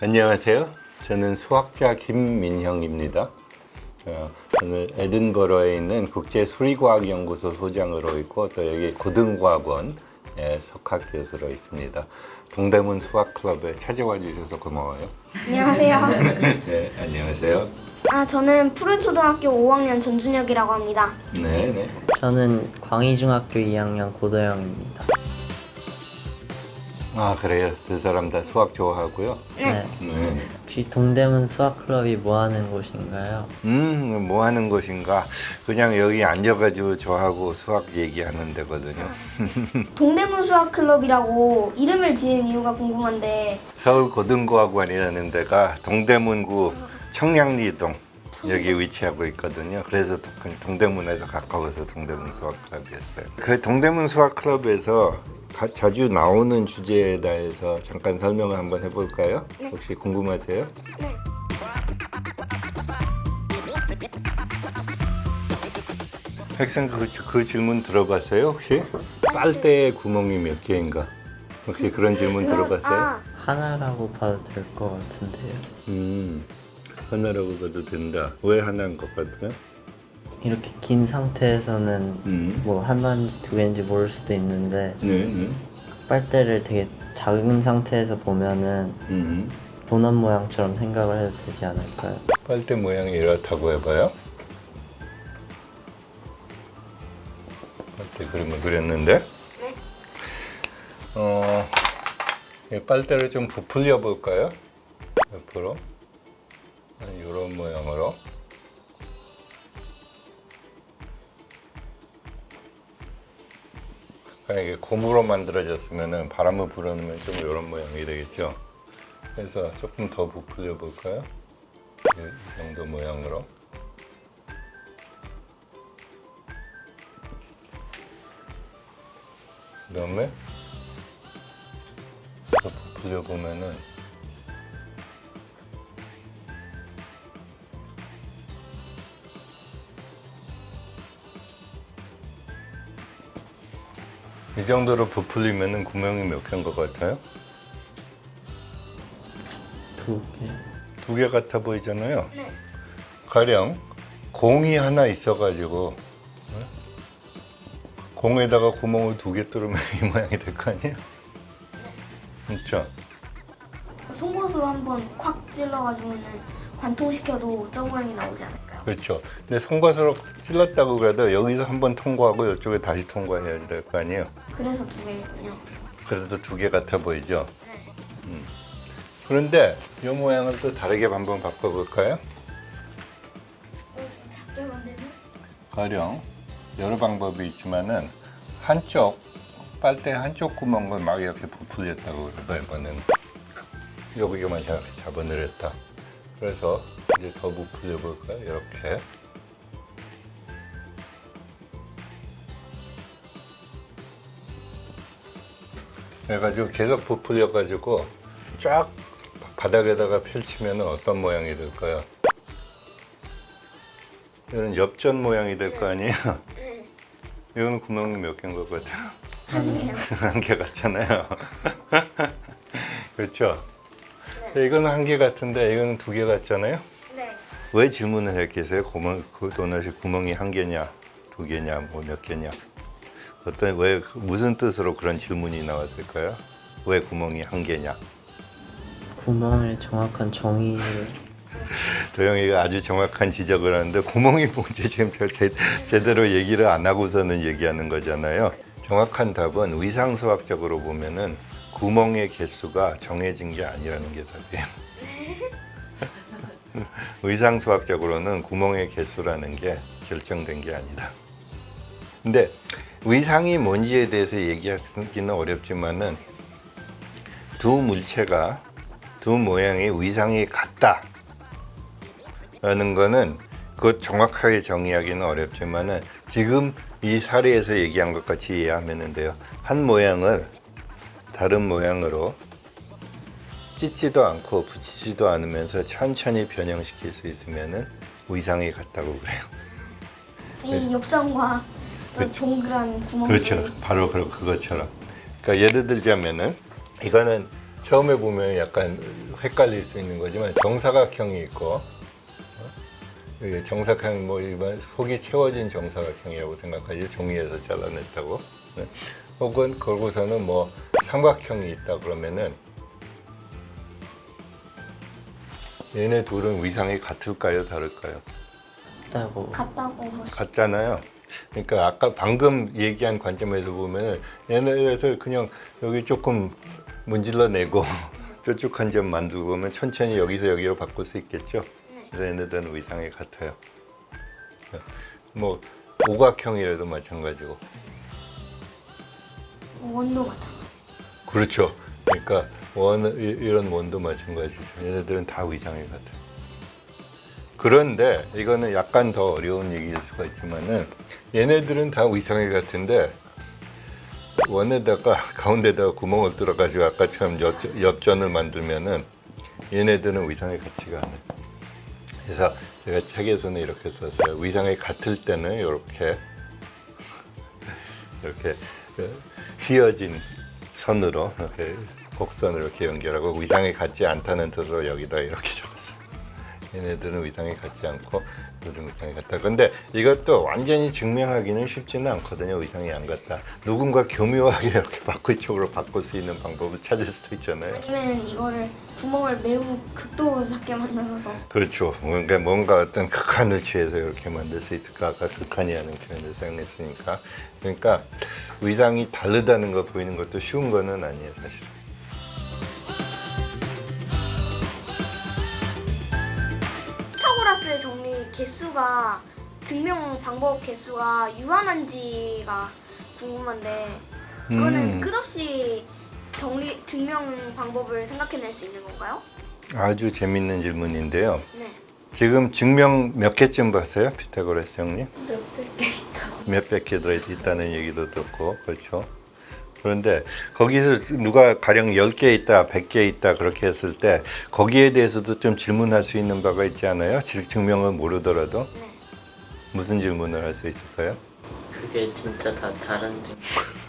안녕하세요. 저는 수학자 김민형입니다. 어, 오늘 에든버러에 있는 국제수리과학연구소 소장으로 있고 또 여기 고등과학원에 석학교수로 있습니다. 동대문 수학클럽에 찾아와 주셔서 고마워요. 안녕하세요. 네, 안녕하세요. 아, 저는 푸른초등학교 5학년 전준혁이라고 합니다. 네, 네. 저는 광희중학교 2학년 고도영입니다. 아 그래요. 두 사람 다 수학 좋아하고요. 네. 네. 혹시 동대문 수학클럽이 뭐 하는 곳인가요? 음, 뭐 하는 곳인가? 그냥 여기 앉아가지고 저하고 수학 얘기하는 데거든요. 동대문 수학 클럽이라고 이름을 지은 이유가 궁금한데 서울 고등고학원이라는 데가 동대문구 청량리동 여기 위치하고 있거든요. 그래서 동- 동대문에서 가까워서 동대문 수학클럽이었어요. 그 동대문 수학클럽에서 가- 자주 나오는 주제에 대해서 잠깐 설명을 한번 해볼까요? 혹시 궁금하세요? 학생 그, 그 질문 들어봤어요 혹시? 빨대에 구멍이 몇 개인가? 혹시 그런 질문 들어봤어요? 아, 하나라고 봐도 될 것 같은데요. 음, 하나라고 봐도 된다. 왜 하나인 것 같아요? 이렇게 긴 상태에서는 음. 뭐 하나인지 두 개인지 모를 수도 있는데 네, 네. 빨대를 되게 작은 상태에서 보면은 음. 도넛 모양처럼 생각을 해도 되지 않을까요? 빨대 모양이 이렇다고 해봐요. 빨대 그림을 그렸는데. 어, 이 빨대를 좀 부풀려 볼까요? 옆으로. 이런 모양으로. 그러니까 이게 고무로 만들어졌으면 바람을 불어넣으면 좀 이런 모양이 되겠죠. 그래서 조금 더 부풀려 볼까요? 이 정도 모양으로. 그 다음에 더 부풀려 보면은 이 정도로 부풀리면은 구멍이 몇 개인 것 같아요? 두 개. 두 개 같아 보이잖아요. 네. 가령 공이 하나 있어가지고 어? 공에다가 구멍을 두 개 뚫으면 이 모양이 될 거 아니에요? 그렇죠? 송곳으로 한번 콱 찔러가지고는 관통시켜도 저 모양이 나오지 않을까요? 그렇죠. 근데 송곳으로 찔렀다고 그래도 여기서 한 번 통과하고 이쪽에 다시 통과해야 될 거 아니에요? 그래서 두 개군요. 그래도 두 개 같아 보이죠? 네. 그런데 이 모양을 또 다르게 한번 바꿔볼까요? 어, 작게 만들면? 가령 여러 방법이 있지만은 한쪽 빨대 한쪽 구멍을 막 이렇게 부풀렸다고 그래요 이번에는 여기만 잡- 잡아내렸다 그래서 이제 더 부풀려 볼까요 이렇게 그래가지고 계속 부풀려 가지고 쫙 바닥에다가 펼치면 어떤 모양이 될까요? 이런 엽전 모양이 될 거 아니에요? 네. 이거는 구멍이 몇 개인 것 같아요? 한 개 같잖아요. 그렇죠? 이거는 한 개 같은데 이거는 두 개 같잖아요? 네. 왜 질문을 했겠어요? 구멍, 그 도넛이 구멍이 한 개냐, 두 개냐, 뭐 몇 개냐? 어떤 왜 무슨 뜻으로 그런 질문이 나왔을까요? 왜 구멍이 한 개냐? 구멍의 정확한 정의를 도영이가 아주 정확한 지적을 하는데 구멍이 뭔지 지금 저 제, 제대로 얘기를 안 하고서는 얘기하는 거잖아요. 정확한 답은 의상수학적으로 보면은 구멍의 개수가 정해진 게 아니라는 게 답이에요. 의상 수학적으로는 구멍의 개수라는 게 결정된 게 아니다. 근데 의상이 뭔지에 대해서 얘기하기는 어렵지만은 두 물체가 두 모양의 의상이 같다. 라는 거는 그 정확하게 정의하기는 어렵지만은 지금 이 사례에서 얘기한 것 같이 이해하면 돼요. 한 모양을 다른 모양으로 찢지도 않고 붙이지도 않으면서 천천히 변형시킬 수 있으면은 위상이 같다고 그래요. 이 엽전과 저 동그란 구멍. 그렇죠. 바로 그 그것처럼. 그러니까 예를 들자면은 이거는 처음에 보면 약간 헷갈릴 수 있는 거지만 정사각형이 있고 어? 정사각형 뭐 일반 속이 채워진 정사각형이라고 생각하지 종이에서 잘라냈다고. 네. 혹은 걸고서는 뭐 삼각형이 있다 그러면은 얘네 둘은 위상이 같을까요, 다를까요? 같다고 보시- 같잖아요. 그러니까 아까 방금 얘기한 관점에서 보면은 얘네들 그냥 여기 조금 문질러 내고 뾰족한 점 만들고 보면 천천히 여기서 여기로 바꿀 수 있겠죠. 그래서 얘네들은 위상이 같아요. 뭐 오각형이라도 마찬가지고. 원도 마찬가지. 그렇죠. 그러니까 원 이- 이런 원도 마찬가지죠. 얘네들은 다 같아요. 그런데 이거는 약간 더 어려운 얘기일 수가 있지만은 얘네들은 다 위상이 같은데 원에다가 가운데다가 구멍을 뚫어가지고 아까처럼 엽, 엽전을 만들면은 얘네들은 위상이 같지가 않아요. 그래서 제가 책에서는 이렇게 썼어요. 위상이 같을 때는 이렇게 이렇게 그 휘어진 선으로 이렇게 곡선을 이렇게 연결하고 위상이 같지 않다는 뜻으로 여기다 이렇게 적었어요. 얘네들은 위상이 같지 않고 얘들은 위상이 같다. 근데 이것도 완전히 증명하기는 쉽지는 않거든요. 위상이 안 같다. 누군가 교묘하게 이렇게 바꿀 쪽으로 바꿀 수 있는 방법을 찾을 수도 있잖아요. 아니면 이거를 구멍을 매우 극도로 작게 만들어서 그렇죠. 뭔가 뭔가 어떤 극한을 취해서 이렇게 만들 수 있을까? 아까 극한이라는 표현을 사용했으니까. 그러니까 위상이 다르다는 거 보이는 것도 쉬운 거는 아니에요, 사실. 개수가 증명 방법 개수가 유한한지가 궁금한데 그거는 음. 끝없이 정리 증명 방법을 생각해낼 수 있는 건가요? 아주 재밌는 질문인데요. 네. 지금 증명 몇 개쯤 봤어요, 피타고라스 형님? 몇백 개 있다. 몇백 개 들어있다는 얘기도 듣고 그렇죠. 그런데 거기서 누가 가령 10개 있다, 100개 있다 그렇게 했을 때 거기에 대해서도 좀 질문할 수 있는 바가 있지 않아요? 질- 증명을 모르더라도 네. 무슨 질문을 할 수 있을까요? 그게 진짜 다 다른 점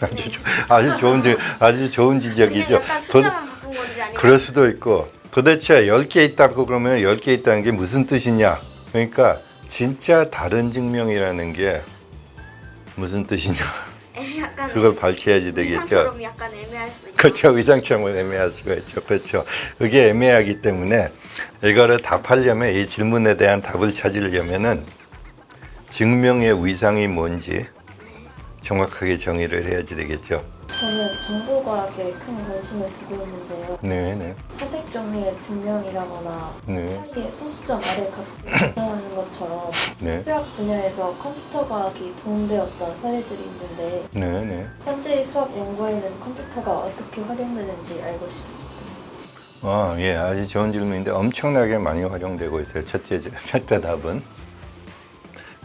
아주, 조- 아주 좋은 지, 아주 좋은 지적이죠. 약간 도- 숫자만 바꾼 건지 아니면 그럴 수도 있고 도대체 10개 있다고 그러면 10개 있다는 게 무슨 뜻이냐? 그러니까 진짜 다른 증명이라는 게 무슨 뜻이냐? 그걸 밝혀야지 되겠죠. 의상처럼 약간 애매할 수 있고 그렇죠. 의상처럼 애매할 수가 있죠. 그렇죠. 그게 애매하기 때문에 이거를 답하려면 이 질문에 대한 답을 찾으려면은 증명의 위상이 뭔지 정확하게 정의를 해야지 되겠죠. 저는 정보과학에 큰 관심을 두고 있는데요. 네, 네, 사색 정리의 증명이라거나 네, 사이의 소수점 아래 값을 계산하는 것처럼 네, 수학 분야에서 컴퓨터 과학이 도움되었던 사례들이 있는데 네, 네. 현재의 수학 연구에는 컴퓨터가 어떻게 활용되는지 알고 싶습니다. 아, 예, 아주 좋은 질문인데 엄청나게 많이 활용되고 있어요. 첫째, 첫째 답은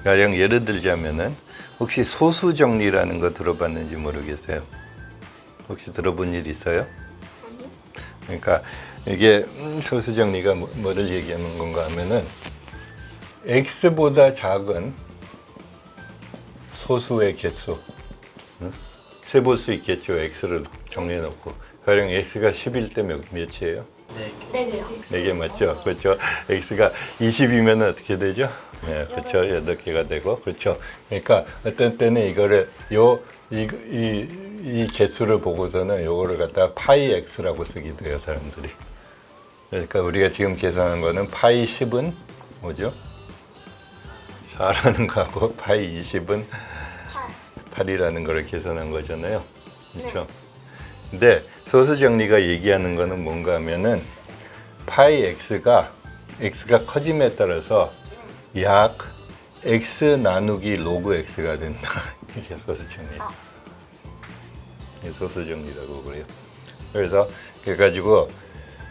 가령 예를 들자면은 혹시 소수 정리라는 거 들어봤는지 모르겠어요. 혹시 들어본 일 있어요? 아니요? 그러니까 이게 음, 소수 정리가 뭐- 뭐를 얘기하는 건가 하면은 x보다 작은 소수의 개수 세볼 수 있겠죠. x를 정리해 놓고 가령 x가 10일 때 몇, 몇이에요? 네네 개요. 네 개 맞죠? 그렇죠. x가 20이면 어떻게 되죠? 네, 그렇죠. 여덟 개가 되고 그렇죠. 그러니까 어떤 때는 이거를 요 이, 이, 이 개수를 보고서는 요거를 갖다가 파이 x라고 쓰기도 해요, 사람들이. 그러니까 우리가 지금 계산한 거는 파이 10은 뭐죠? 4라는 거하고 파이 20은 8. 8이라는 거를 계산한 거잖아요. 그렇죠? 근데 소수 정리가 얘기하는 거는 뭔가 하면은 파이 x가 x가 커짐에 따라서 약 x 나누기 로그 x가 된다. 이게 소수 정리. 아. 이게 소수 정리라고 그래요. 그래서 그래가지고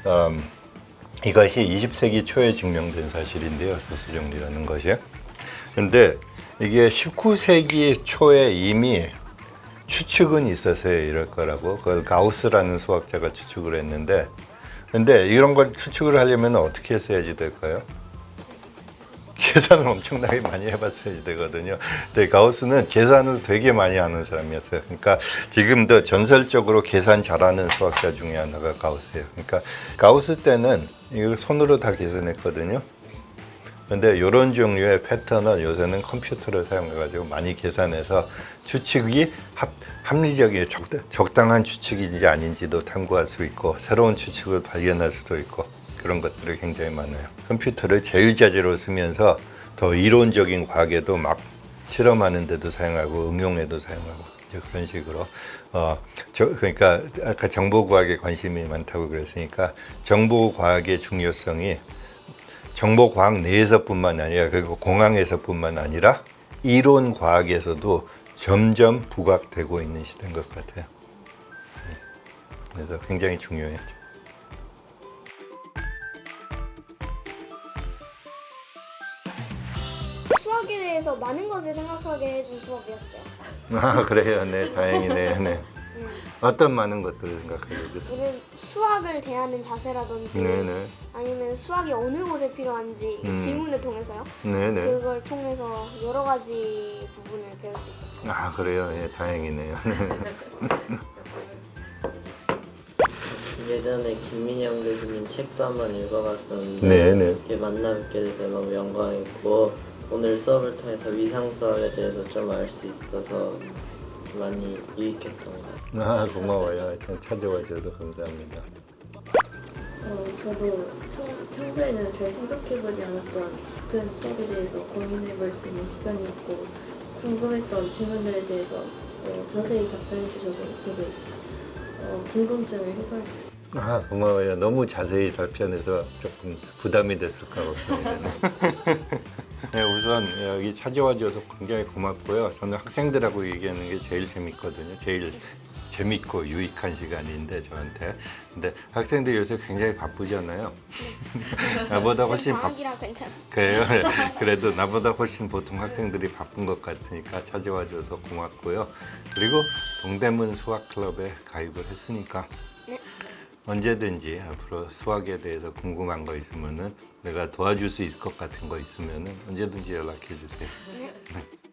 음, 이것이 20세기 초에 증명된 사실인데요. 소수 정리라는 것이. 근데 이게 19세기 초에 이미 추측은 있었어요. 이럴 거라고. 그걸 가우스라는 수학자가 추측을 했는데 근데 이런 걸 추측을 하려면 어떻게 써야지 될까요? 계산을 엄청나게 많이 해봤어야 되거든요. 근데 가우스는 계산을 되게 많이 하는 사람이었어요. 그러니까 지금도 전설적으로 계산 잘하는 수학자 중에 하나가 가우스예요. 그러니까 가우스 때는 이걸 손으로 다 계산했거든요. 근데 이런 종류의 패턴은 요새는 컴퓨터를 사용해가지고 많이 계산해서 추측이 합, 합리적인 적당, 적당한 추측인지 아닌지도 탐구할 수 있고 새로운 추측을 발견할 수도 있고 그런 것들이 굉장히 많아요. 컴퓨터를 제휴자재로 쓰면서 더 이론적인 과학에도 막 실험하는 데도 사용하고 응용에도 사용하고 그런 식으로 어, 저, 그러니까 아까 정보과학에 관심이 많다고 그랬으니까 정보과학의 중요성이 정보 과학 내에서뿐만 아니라 그리고 공항에서뿐만 아니라 이론 과학에서도 점점 부각되고 있는 시대인 것 같아요. 네. 그래서 굉장히 중요해요. 많은 것을 생각하게 해준 수업이었어요. 아 그래요, 네, 다행이네요, 네. 어떤 많은 것들을 생각하게 되죠? 우리는 수학을 대하는 자세라든지 네, 네, 아니면 수학이 어느 곳에 필요한지 음. 질문을 통해서요. 네, 네. 그걸 통해서 여러 가지 부분을 배울 수 있었어요. 아 그래요, 예, 다행이네요. 예전에 김민영 교수님 책도 한번 읽어봤었는데 네, 네. 이렇게 만나 뵙게 돼서 너무 영광이고 오늘 수업을 통해서 위상 수학에 대해서 좀 알 수 있어서 많이 유익했던 것 같아요. 아 고마워요. 하여튼 찾아와 주셔서 감사합니다. 어, 저도 평- 평소에는 잘 생각해보지 않았던 깊은 수학에 대해서 고민해볼 수 있는 시간이었고 궁금했던 질문들에 대해서 어, 자세히 답변해 주셔서 되게 어, 궁금증을 해소했어요. 아 고마워요. 너무 자세히 답변해서 조금 부담이 됐을까 걱정이 되네. 네, 우선 여기 찾아와 줘서 굉장히 고맙고요. 저는 학생들하고 얘기하는 게 제일 재밌거든요. 제일 재밌고 유익한 시간인데 저한테. 근데 학생들 요새 굉장히 바쁘잖아요. 나보다 훨씬 바, 방학이라 괜찮아. 그래요. 그래도 나보다 훨씬 보통 학생들이 바쁜 것 같으니까 찾아와 줘서 고맙고요. 그리고 동대문 수학 클럽에 가입을 했으니까 네. 언제든지 앞으로 수학에 대해서 궁금한 거 있으면은 내가 도와줄 수 있을 것 같은 거 있으면은 언제든지 연락해 주세요. 네.